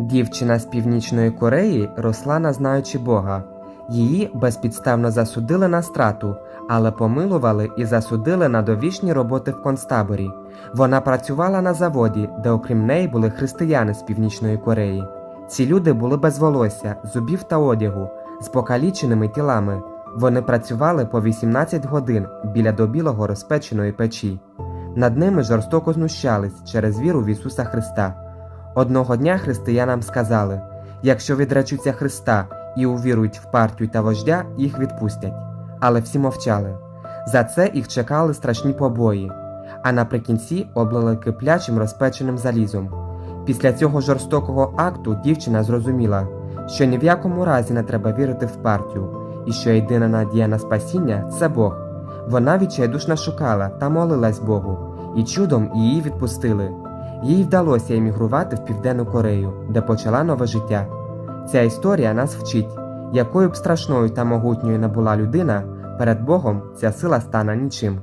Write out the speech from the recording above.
Дівчина з північної Кореї росла не знаючи Бога. Її безпідставно засудили на страту, але помилували і засудили на довічні роботи в концтаборі. Вона працювала на заводі, де окрім неї були християни з північної Кореї. Ці люди були без волосся, зубів та одягу, з покаліченими тілами. Вони працювали по 18 годин біля добілого розпеченої печі. Над ними жорстоко знущались через віру в Ісуса Христа. Одного дня християнам сказали: якщо відречуться Христа і увірують в партію та вождя, їх відпустять. Але всі мовчали. За це їх чекали страшні побої, а наприкінці облили киплячим розпеченим залізом. Після цього жорстокого акту дівчина зрозуміла, що ні в якому разі не треба вірити в партію, і що єдина надія на спасіння це Бог. Вона відчайдушно шукала та молилась Богу, і чудом її відпустили. Їй вдалося емігрувати в Південну Корею, де почала нове життя. Ця історія нас вчить, якою б страшною та могутньою не була людина, перед Богом ця сила стане нічим.